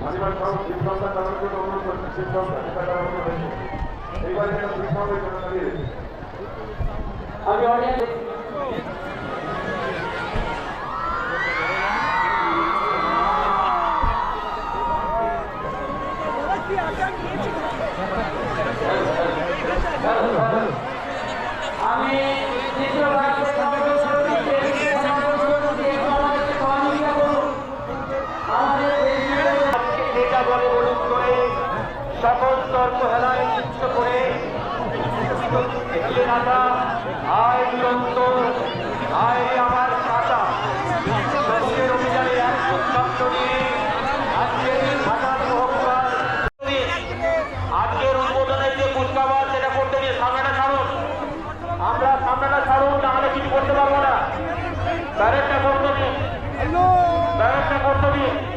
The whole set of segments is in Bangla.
আদিবাসী সব তাদের জন্য অনুরোধ করছি শিক্ষকরা এটা অনুরোধ করছে এইবারে জন্য দাঁড়িয়ে আমি অডিয়েন্স আয় দুরন্ত আয় আমার খাতা স্বচ্ছের অভিযানে আজকের ঘাটাল মহকুমার আজকের উদ্বোধনে যে সেটা করতে গিয়ে সামনেটা ছাড়ুন। আমরা সামনেটা ছাড়ুন নাহলে কিছু করতে পারব না। ব্যারেকটা করতে দিন। ব্যারেকটা করতে দিন।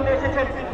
প্রতিষ্ঠার জন্য এসেছেন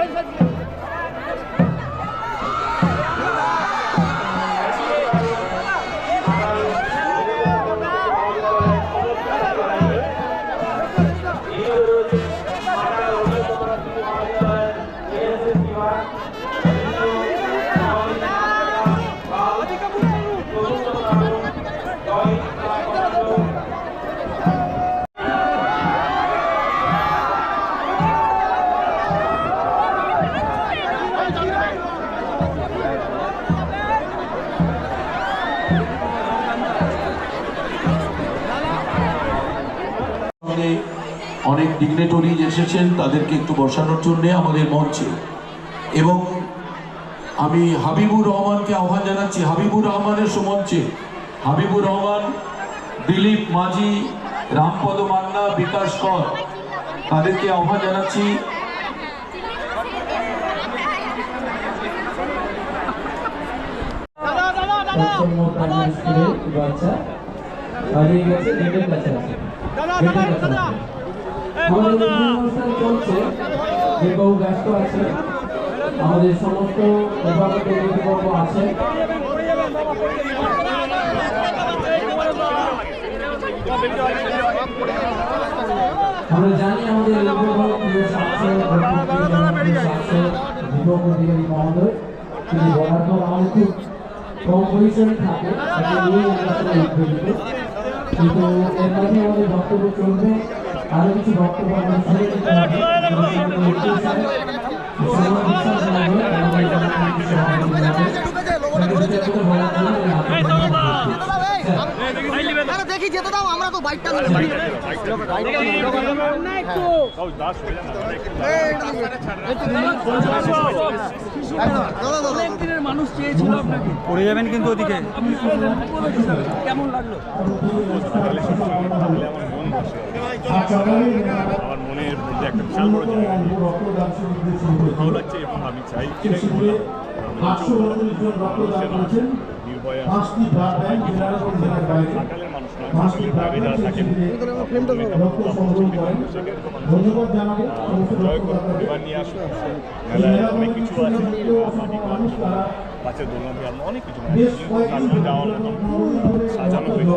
আমাদের অনেক ডিগনেটরি এসেছেন, তাদেরকে একটু বসানোর জন্য আমাদের মঞ্চে। এবং আমি হাবিবুর রহমানকে আহ্বান জানাচ্ছি, হাবিবুর রহমানের সুমঞ্চে। হাবিবুর রহমান, দিলীপ মাঝি, রামপদ মান্না, বিকাশ কর, তাদেরকে আহ্বান জানাচ্ছি। আমাদের অনুষ্ঠান চলছে যে বহু ব্যস্ত আছে আমাদের সমস্ত অভিভাবকের নীতিবর্গ আছে আমরা জানি আমাদের অভিভাবক কিন্তু এর মাঝে আমাদের বক্তব্য চলবে আরও কিছু বক্তব্য দেখি। যেতে দাও আমরা তো বাইকটা অনেকদিনের মানুষ চেয়েছিল আপনাকে। পড়ে যাবেন কিন্তু ওদিকে। কেমন লাগল? আমার মনের মধ্যে একটা বিশাল বড় জায়গা। ভালো লাগছে এবং আমি চাই রক্তদান করেছেন। নির্ভয়া সকালের মানুষ নয় বাইরে যারা থাকেন। ধন্যবাদ জানাব জয় করুন রক্তদাতাদের নিয়ে আসুন। মেলায় অনেক কিছু আছে। বাচ্চার দোলনা দিয়ে আমরা অনেক কিছু ধরে যাওয়ার মতন সাজানো হয়েছে।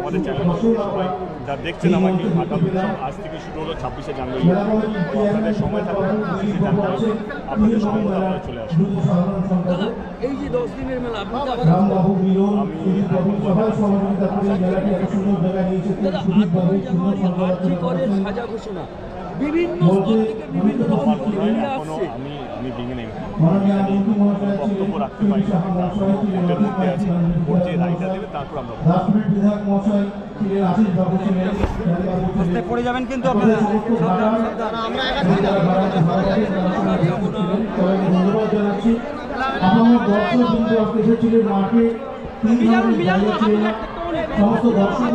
আমাদের চ্যানেল সবাই যা দেখছেন আমাকে আগামী আজ থেকে শুরু হলো ছাব্বিশে জানুয়ারি। আপনাদের সময় থাকবে পঁচিশে জানুয়ারি আপনাদের সময় মতো আপনারা চলে আসুন এই যে দশ দিনের মেলা আপনি সম্পাদক সাজা ঘোষণা। বিভিন্ন মনে আমি আমি ভেঙে বক্তব্য রাখতে পারি কোর্টের মধ্যে আছে কোর্ট যে রায়টা দেবে তারপর আমরা পড়ে যাবেন কিন্তু ধন্যবাদ জানাচ্ছি। আপনার দর্শক কিন্তু আজকে এসেছিলেন মাঠে। তিন ধরনের ছিল না সমস্ত দর্শক